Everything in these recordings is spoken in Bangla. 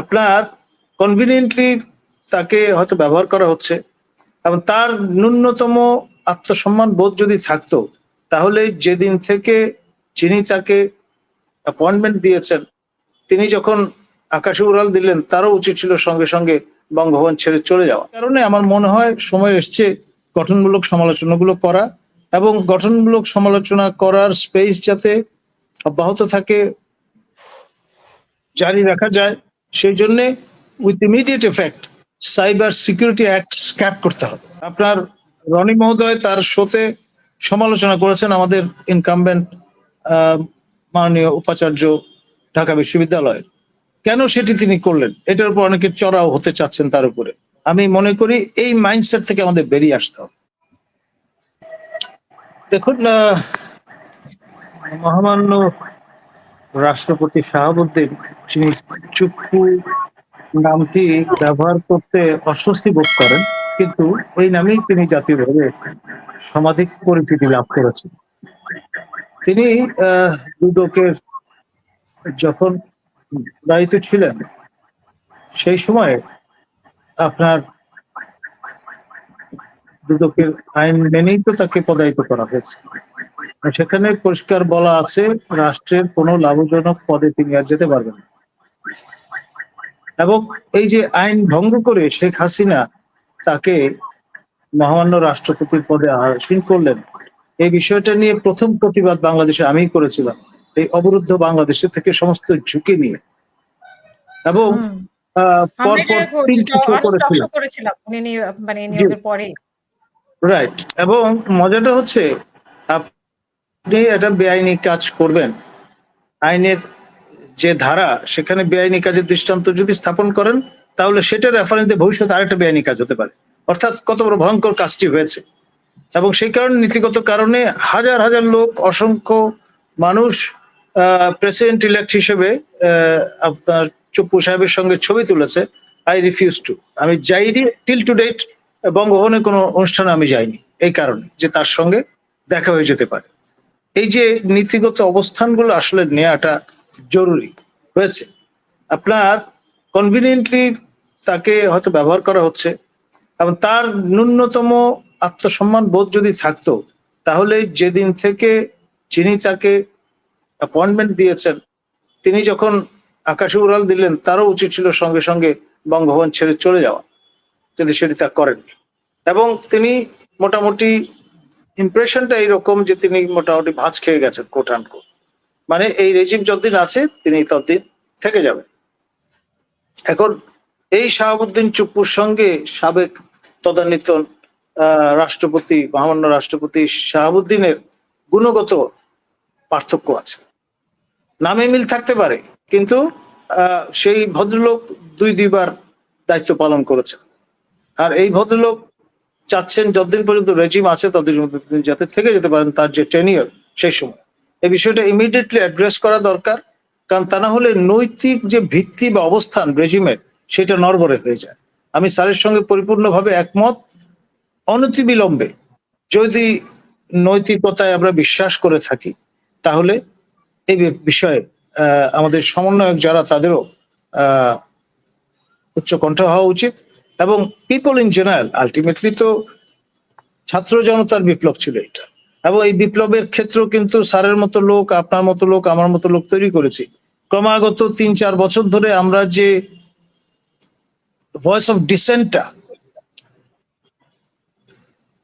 আপনার কনভিনিয়েন্টলি তাকে হয়তো ব্যবহার করা হচ্ছে। এবং তার ন্যূনতম আত্মসম্মান বোধ যদি থাকতো, তাহলে যেদিন থেকে যিনি তাকে অ্যাপয়েন্টমেন্ট দিয়েছেন, তিনি যখন আকাশে উড়াল দিলেন, তারও উচিত ছিল সঙ্গে সঙ্গে বঙ্গভবন ছেড়ে চলে যাওয়া। কারণে আমার মনে হয় সময় এসছে গঠনমূলক সমালোচনাগুলো করা এবং গঠনমূলক সমালোচনা করার স্পেস যাতে অব্যাহত থাকে, জারি রাখা যায়। সেই জন্য with immediate effect cyber security act scrap করতে হবে। আপনার রনি মহোদয় তার শোতে সমালোচনা করেছেন আমাদের ইনকামবেন্ট মাননীয় উপাচার্য ঢাকা বিশ্ববিদ্যালয়ের। কেন সেটি তিনি করলেন? এটার উপর অনেকে চড়াও হতে চাচ্ছেন তার উপরে। আমি মনে করি এই মাইন্ডসেট থেকে আমাদের বেরিয়ে আসতে হবে। দেখুন মহামান্য রাষ্ট্রপতি শাহাবুদ্দিন চুক্কু নামটি ব্যবহার করতে অস্বস্তি বোধ করেন, কিন্তু ওই নামেই তিনি জাতীয়ভাবে সমাধিক পরিচিতি লাভ করেছেন। তিনি দুদকের যখন দায়িত্ব ছিলেন, সেই সময়ে আপনার দুদকের আইন মেনেই তো তাকে পদায়িত করা হয়েছে। সেখানে পরিষ্কার বলা আছে, রাষ্ট্রের কোনো লাভজনক পদে তিনি আর যেতে পারবেন না। এবং এই যে আইন ভঙ্গ করে শেখ হাসিনা তাকে মহামান্য রাষ্ট্রপতির পদে আসীন করলেন এই বিষয়টা নিয়ে প্রথম প্রতিবাদ বাংলাদেশে আমিই করেছিলাম এই অবরুদ্ধ বাংলাদেশের থেকে সমস্ত ঝুঁকি নিয়ে। এবং পরপর এটা তিনটি শো করেছিলাম। নিয়ে- মানে রাইট এবং মজাটা হচ্ছে আপনি একটা বেআইনি কাজ করবেন আইনের যে ধারা, সেখানে বেআইনি কাজের দৃষ্টান্ত যদি স্থাপন করেন, তাহলে সেটা রেফারেন্সে ভবিষ্যতে আরেকটা বেআইনি কাজ হতে পারে। অর্থাৎ কত বড় ভয়ঙ্কর কাজটি হয়েছে। এবং সেই কারণে নীতিগত কারণে হাজার হাজার লোক, অসংখ্য মানুষ প্রেসিডেন্ট ইলেক্ট হিসেবে আপনার চুপ্পু সাহেবের সঙ্গে ছবি তুলেছে আই রিফিউজ টু আমি যাইনি টিল টু ডেট বঙ্গভবনে কোনো অনুষ্ঠানে আমি যাইনি, এই কারণে যে তার সঙ্গে দেখা হয়ে যেতে পারে। এই যে নীতিগত অবস্থানগুলো আসলে নেওয়াটা জরুরি হয়েছে আপনার কনভিনিয়েন্টলি তাকে হয়তো ব্যবহার করা হচ্ছে, এবং তার ন্যূনতম আত্মসম্মান বোধ যদি থাকতো, তাহলে যেদিন থেকে যিনি তাকে অ্যাপয়েন্টমেন্ট দিয়েছেন, তিনি যখন আকাশে উড়াল দিলেন, তারও উচিত ছিল সঙ্গে সঙ্গে বঙ্গভবন ছেড়ে চলে যাওয়া কিন্তু সেটি তা করেননি এবং তিনি মোটামুটি ইমপ্রেশনটা এইরকম যে তিনি মোটামুটি ভাঁজ খেয়ে গেছেন কোট আন কোট মানে এই রেজিম যতদিন আছে, তিনি ততদিন থেকে যাবেন এখন এই শাহাবুদ্দিন চুপ্পুর সঙ্গে সাবেক তদানীত রাষ্ট্রপতি, মহামান্য রাষ্ট্রপতি শাহাবুদ্দিনের গুণগত পার্থক্য আছে। নামে মিল থাকতে পারে, কিন্তু সেই ভদ্রলোক দুই, দুইবার দায়িত্ব পালন করেছেন আর এই ভদ্রলোক চাচ্ছেন যতদিন পর্যন্ত রেজিম আছে, ততদিন যাতে থেকে যেতে পারেন, তার যে টেনিয়র সেই সময়। এই বিষয়টা ইমিডিয়েটলি অ্যাড্রেস করা দরকার কারণ তা না হলে নৈতিক যে ভিত্তি বা অবস্থান রেজিমের সেটা নরবরে হয়ে যায়। আমি স্যারের সঙ্গে পরিপূর্ণভাবে একমত। অনতিবিলম্বে যদি নৈতিকতায় আমরা বিশ্বাস করে থাকি তাহলে এই বিষয়ে আমাদের সমন্বয়ক যারা তাদেরও আহ, উচ্চ কণ্ঠ হওয়া উচিত। এবং পিপল ইন জেনারেল আলটিমেটলি তো ছাত্র জনতার বিপ্লব ছিল এটা। এবং এই বিপ্লবের ক্ষেত্রেও কিন্তু স্যারের মতো লোক, আপনার মতো লোক, আমার মতো লোক তৈরি করেছি। ক্রমাগত তিন চার বছর ধরে আমরা যে ভয়েস অফ ডিসেন্টটা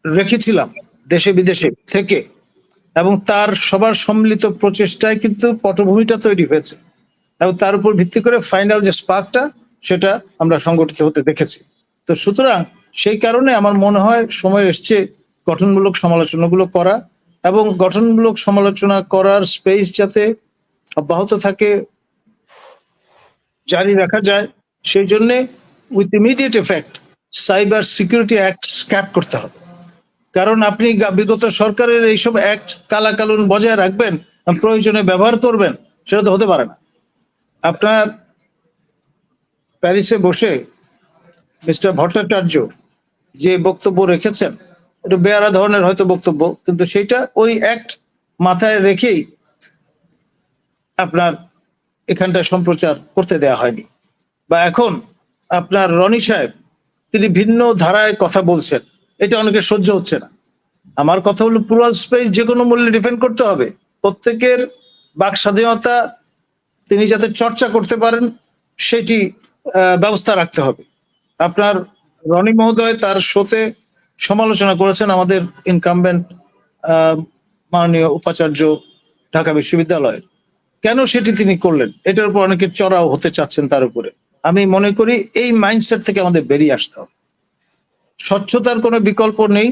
রেখেছিলাম দেশে বিদেশে থেকে, এবং তার সবার সম্মিলিত প্রচেষ্টায় কিন্তু পটভূমিটা তৈরি হয়েছে। এবং তার উপর ভিত্তি করে ফাইনাল যে স্পার্কটা সেটা আমরা সংগঠিত হতে দেখেছি। তো সুতরাং সেই কারণে আমার মনে হয় সময় এসছে গঠনমূলক সমালোচনাগুলো করা এবং গঠনমূলক সমালোচনা করার স্পেস যাতে অব্যাহত থাকে জারি রাখা যায়, সেই জন্য with immediate effect cyber security act scrap করতে হবে। কারণ আপনি বিগত সরকারের এইসব অ্যাক্ট কালাকানুন বজায় রাখবেন, প্রয়োজনে ব্যবহার করবেন, সেটা তো হতে পারে না। আপনার প্যারিসে বসে মিস্টার ভট্টাচার্য যে বক্তব্য রেখেছেন একটু বেয়ারা ধরনের হয়তো বক্তব্য, কিন্তু সেটা ওই অ্যাক্ট মাথায় রেখেই আপনার এখানটা সম্প্রচার করতে দেয়া হয়নি। বা এখন আপনার রনি সাহেব, তিনি ভিন্ন ধারায় কথা বলছেন। এটা অনেকে সহ্য হচ্ছে না। আমার কথা হলো প্লুরাল স্পেস যে কোনো মূল্যে ডিফেন্ড করতে হবে। প্রত্যেকের বাক স্বাধীনতা তিনি যাতে চর্চা করতে পারেন, সেটি ব্যবস্থা রাখতে হবে। আপনার রনি মহোদয় তার শোতে সমালোচনা করেছেন আমাদের ইনকামবেন্ট মাননীয় উপাচার্য ঢাকা বিশ্ববিদ্যালয় কেন সেটি তিনি করলেন? এটার উপর অনেকে চড়াও হতে চাচ্ছেন তার উপরে। আমি মনে করি এই মাইন্ডসেট থেকে আমাদের বেরিয়ে আসতে হবে। স্বচ্ছতার কোনো বিকল্প নেই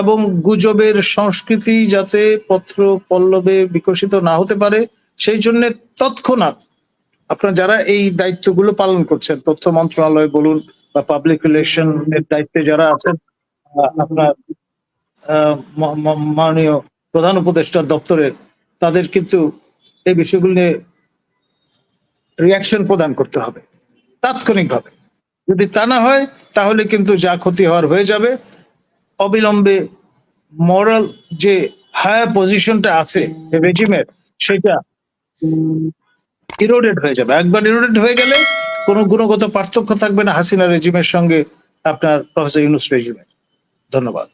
এবং গুজবের সংস্কৃতি যাতে পত্র পল্লবে বিকশিত না হতে পারে, সেই জন্য তৎক্ষণাৎ আপনারা যারা এই দায়িত্বগুলো পালন করছেন, তথ্য মন্ত্রণালয় বলুন বা পাবলিক রিলেশন এর দায়িত্বে যারা আছেন আপনার মাননীয় প্রধান উপদেষ্টা দপ্তরের, তাদের কিন্তু এই বিষয়গুলো নিয়ে রিয়াকশন প্রদান করতে হবে, তাৎক্ষণিকভাবে। যদি তা না হয়, তাহলে কিন্তু যা ক্ষতি হওয়ার হয়ে যাবে। অবিলম্বে মরাল যে হায়ার পজিশনটা আছে রেজিমের সেটা ইরোডেড হয়ে যাবে। একবার ইরোডেড হয়ে গেলে কোনো গুণগত পার্থক্য থাকবে না হাসিনা রেজিমের সঙ্গে আপনার প্রফেসর ইউনুস রেজিমের ধন্যবাদ।